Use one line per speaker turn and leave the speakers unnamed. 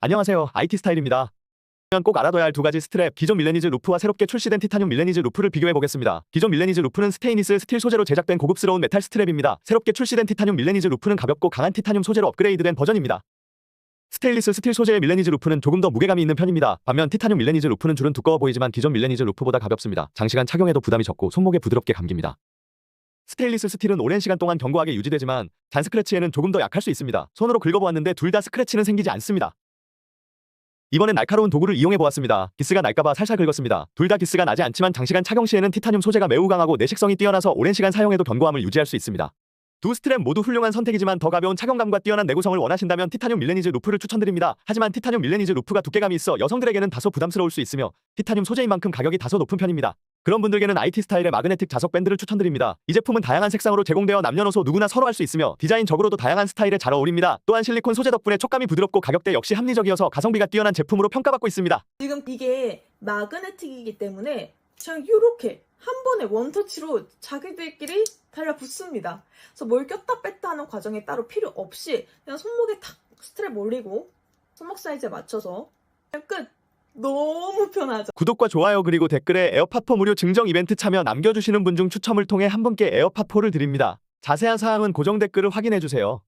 안녕하세요. IT 스타일입니다. 꼭 알아둬야 할 두 가지 스트랩, 기존 밀레니즈 루프와 새롭게 출시된 티타늄 밀레니즈 루프를 비교해 보겠습니다. 기존 밀레니즈 루프는 스테인리스 스틸 소재로 제작된 고급스러운 메탈 스트랩입니다. 새롭게 출시된 티타늄 밀레니즈 루프는 가볍고 강한 티타늄 소재로 업그레이드된 버전입니다. 스테인리스 스틸 소재의 밀레니즈 루프는 조금 더 무게감이 있는 편입니다. 반면 티타늄 밀레니즈 루프는 줄은 두꺼워 보이지만 기존 밀레니즈 루프보다 가볍습니다. 장시간 착용해도 부담이 적고 손목에 부드럽게 감깁니다. 스테인리스 스틸은 오랜 시간 동안 견고하게 유지되지만 잔 스크래치에는 조금 더 약할 수 있습니다. 손으로 긁어보았는데 둘 다 스크래치는 생기지 않습니다. 이번엔 날카로운 도구를 이용해 보았습니다. 기스가 날까봐 살살 긁었습니다. 둘 다 기스가 나지 않지만 장시간 착용 시에는 티타늄 소재가 매우 강하고 내식성이 뛰어나서 오랜 시간 사용해도 견고함을 유지할 수 있습니다. 두 스트랩 모두 훌륭한 선택이지만 더 가벼운 착용감과 뛰어난 내구성을 원하신다면 티타늄 밀레니즈 루프를 추천드립니다. 하지만 티타늄 밀레니즈 루프가 두께감이 있어 여성들에게는 다소 부담스러울 수 있으며 티타늄 소재인 만큼 가격이 다소 높은 편입니다. 그런 분들께는 IT 스타일의 마그네틱 자석 밴드를 추천드립니다. 이 제품은 다양한 색상으로 제공되어 남녀노소 누구나 서로 할 수 있으며 디자인적으로도 다양한 스타일에 잘 어울립니다. 또한 실리콘 소재 덕분에 촉감이 부드럽고 가격대 역시 합리적이어서 가성비가 뛰어난 제품으로 평가받고 있습니다.
지금 이게 마그네틱이기 때문에 그냥 이렇게 한 번에 원터치로 자기들끼리 달라붙습니다. 그래서 뭘 꼈다 뺐다 하는 과정이 따로 필요 없이 그냥 손목에 탁 스트랩 올리고 손목 사이즈에 맞춰서 끝. 너무 편하죠.
구독과 좋아요 그리고 댓글에 에어팟4 무료 증정 이벤트 참여 남겨주시는 분 중 추첨을 통해 한 분께 에어팟4를 드립니다. 자세한 사항은 고정 댓글을 확인해주세요.